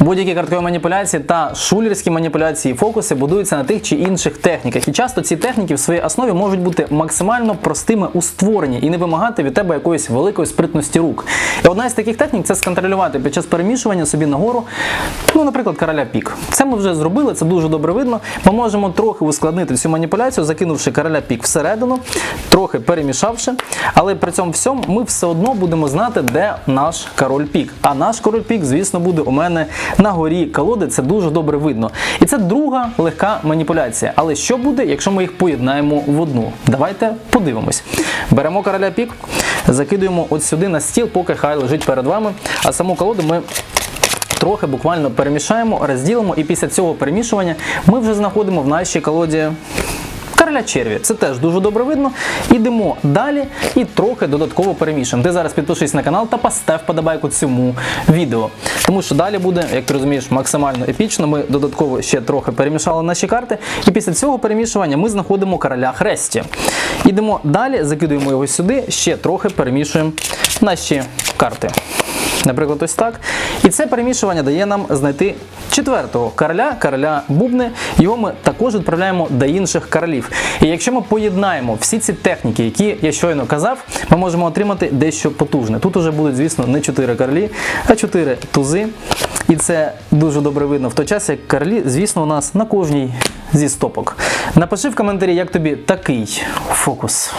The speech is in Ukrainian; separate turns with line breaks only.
Будь-які карткові маніпуляції та шулерські маніпуляції фокуси будуються на тих чи інших техніках. І часто ці техніки в своїй основі можуть бути максимально простими у створенні і не вимагати від тебе якоїсь великої спритності рук. І одна із таких технік це сконтролювати під час перемішування собі нагору, ну, наприклад, короля пік. Це ми вже зробили, це дуже добре видно. Ми можемо трохи ускладнити цю маніпуляцію, закинувши короля пік всередину, трохи перемішавши, але при цьому всьому ми все одно будемо знати, де наш король пік. А наш король пік, звісно, буде у мене на горі колоди. Це дуже добре видно. І це друга легка маніпуляція. Але що буде, якщо ми їх поєднаємо в одну? Давайте подивимось. Беремо короля пік, закидуємо от сюди на стіл, поки хай лежить перед вами. А саму колоду ми трохи буквально перемішаємо, розділимо, і після цього перемішування ми вже знаходимо в нашій колоді. Короля черві, це теж дуже добре видно. Ідемо далі і трохи додатково перемішуємо. Ти зараз підпишись на канал та постав подобайку цьому відео. Тому що далі буде, як ти розумієш, максимально епічно. Ми додатково ще трохи перемішали наші карти. І після цього перемішування ми знаходимо короля хресті. Ідемо далі, закидуємо його сюди, ще трохи перемішуємо наші карти. Наприклад, ось так. І це перемішування дає нам знайти четвертого короля, короля бубни. Його ми також відправляємо до інших королів. І якщо ми поєднаємо всі ці техніки, які я щойно казав, ми можемо отримати дещо потужне. Тут уже будуть, звісно, не чотири королі, а чотири тузи. І це дуже добре видно в той час, як королі, звісно, у нас на кожній зі стопок. Напиши в коментарі, як тобі такий фокус.